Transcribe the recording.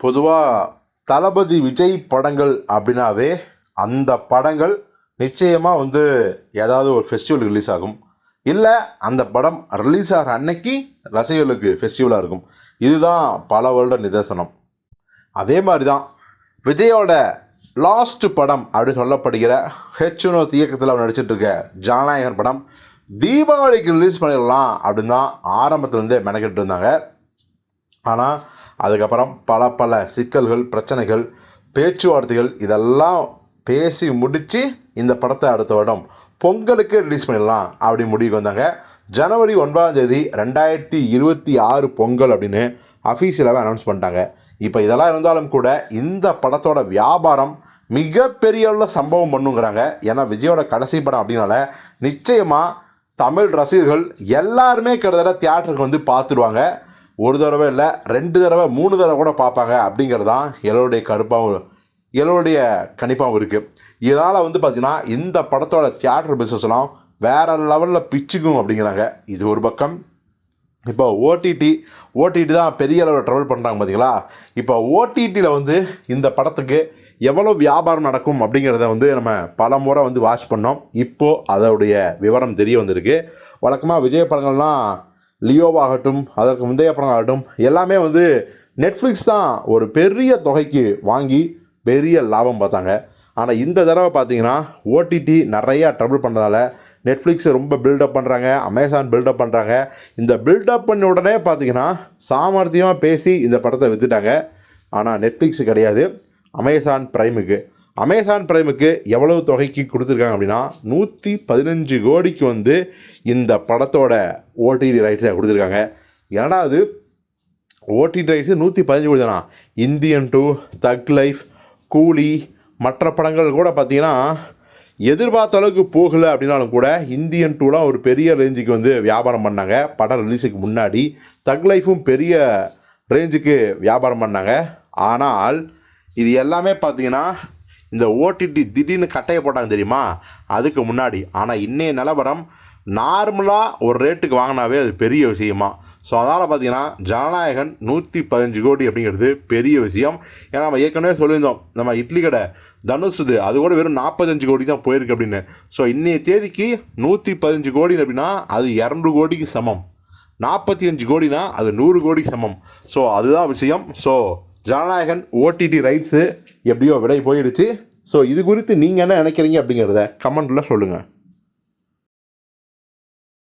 பொதுவாக தளபதி விஜய் படங்கள் அப்படின்னாவே அந்த படங்கள் நிச்சயமாக வந்து ஏதாவது ஒரு ஃபெஸ்டிவல் ரிலீஸ் ஆகும். இல்லை அந்த படம் ரிலீஸ் ஆகிற அன்னைக்கு ரசிகர்களுக்கு ஃபெஸ்டிவலாக இருக்கும். இதுதான் பல வருட நிதர்சனம். அதே மாதிரி தான் விஜயோட லாஸ்ட் படம் அப்படின்னு சொல்லப்படுகிற ஹெச் இயக்கத்தில் அவர் நடிச்சிட்டு இருக்க ஜனநாயகன் படம் தீபாவளிக்கு ரிலீஸ் பண்ணிடலாம் அப்படின்னு தான் ஆரம்பத்துலேருந்தே மெனக்கிட்டு இருந்தாங்க ஆனால் அதுக்கப்புறம் பல பல சிக்கல்கள் பிரச்சனைகள் பேச்சுவார்த்தைகள் இதெல்லாம் பேசி முடித்து இந்த படத்தை அடுத்த வருடம் பொங்கலுக்கு ரிலீஸ் பண்ணிடலாம் அப்படி முடிவுக்கு வந்தாங்க. ஜனவரி ஒன்பதாம் தேதி ரெண்டாயிரத்தி இருபத்தி ஆறு பொங்கல் அப்படின்னு அஃபீஷியலாகவே அனௌன்ஸ் பண்ணிட்டாங்க. இப்போ இதெல்லாம் இருந்தாலும் கூட இந்த படத்தோட வியாபாரம் மிகப்பெரிய அளவில் சம்பவம் பண்ணுங்கிறாங்க. ஏன்னா விஜயோட கடைசி படம் அப்படின்னால நிச்சயமாக தமிழ் ரசிகர்கள் எல்லாருமே கிட்டத்தட்ட தியேட்டருக்கு வந்து பார்த்துடுவாங்க ஒரு தடவை இல்லை ரெண்டு தடவை மூணு தடவை கூட பார்ப்பாங்க. அப்படிங்கிறது தான் எல்லோருடைய கருப்பாகவும் எல்லோருடைய கணிப்பாகவும் இருக்குது இதனால் வந்து பார்த்திங்கன்னா இந்த படத்தோட தியேட்டர் பிஸ்னஸ்லாம் வேறு லெவலில் பிச்சுக்கும் அப்படிங்கிறாங்க. இது ஒரு பக்கம். இப்போ ஓடிடி ஓடிடி தான் பெரிய அளவில் ட்ராவல் பண்ணுறாங்க பார்த்தீங்களா இப்போ ஓடிடியில் வந்து இந்த படத்துக்கு எவ்வளோ வியாபாரம் நடக்கும் அப்படிங்கிறத வந்து நம்ம பல முறை வந்து வாட்ச் பண்ணோம். இப்போது அதோடைய விவரம் தெரிய வந்திருக்கு. வழக்கமாக விஜய் படங்கள்லாம் லியோவாகட்டும் அதற்கு முந்தைய படங்களாகட்டும் எல்லாமே வந்து நெட்ஃப்ளிக்ஸ் தான் ஒரு பெரிய தொகைக்கு வாங்கி பெரிய லாபம் பார்த்தாங்க. ஆனால் இந்த தடவை பார்த்தீங்கன்னா ஓடிடி நிறையா ட்ரபிள் பண்ணுறதால நெட்ஃப்ளிக்ஸ் ரொம்ப பில்டப் பண்ணுறாங்க அமேசான் பில்டப் பண்ணுறாங்க இந்த பில்டப் பண்ண உடனே பார்த்தீங்கன்னா சாமர்த்தியமாக பேசி இந்த படத்தை விற்றுட்டாங்க ஆனால் நெட்ஃப்ளிக்ஸ் கிடையாது அமேசான் ப்ரைமுக்கு அமேசான் ப்ரைமுக்கு எவ்வளவு தொகைக்கு கொடுத்துருக்காங்க அப்படின்னா நூற்றி பதினஞ்சு கோடிக்கு வந்து இந்த படத்தோட ஓடிடி ரைட்ஸை கொடுத்துருக்காங்க. ஏன்னா அது? ஓடிடி ரைட்ஸு நூற்றி பதினஞ்சு கோடி தானா? இந்தியன் டூ தக் லைஃப் கூலி மற்ற படங்கள் கூட பார்த்திங்கன்னா எதிர்பார்த்த அளவுக்கு போகலை அப்படின்னாலும் கூட இந்தியன் டூலாம் ஒரு பெரிய ரேஞ்சுக்கு வந்து வியாபாரம் பண்ணாங்க. படம் ரிலீஸுக்கு முன்னாடி தக் லைஃபும் பெரிய ரேஞ்சுக்கு வியாபாரம் பண்ணாங்க. ஆனால் இது எல்லாமே பார்த்தீங்கன்னா இந்த ஓடிடி திடீர்னு கட்டையை போட்டாங்க தெரியுமா? அதுக்கு முன்னாடி. ஆனால் இன்றைய நிலவரம் நார்மலாக ஒரு ரேட்டுக்கு வாங்கினாவே அது பெரிய விஷயமா. ஸோ அதனால் பார்த்தீங்கன்னா ஜனநாயகன் நூற்றி பதினஞ்சு கோடி அப்படிங்கிறது பெரிய விஷயம். ஏன்னா நம்ம ஏற்கனவே சொல்லியிருந்தோம் நம்ம இட்லி கடை தனுஷ் அது கூட வெறும் நாற்பத்தஞ்சு கோடி தான் போயிருக்கு அப்படின்னு. ஸோ இன்றைய தேதிக்கு நூற்றி பதினஞ்சு கோடி அப்படின்னா அது இரநூறு கோடிக்கு சமம். நாற்பத்தி அஞ்சு கோடினா அது நூறு கோடி சமம். ஸோ அதுதான் விஷயம். ஸோ ஜனநாயகன் ஓடிடி ரைட்ஸு எப்படியோ விடை போயிடுச்சு. ஸோ இது குறித்து நீங்கள் என்ன நினைக்கிறீங்க அப்படிங்கிறத கமெண்ட்டில் சொல்லுங்கள்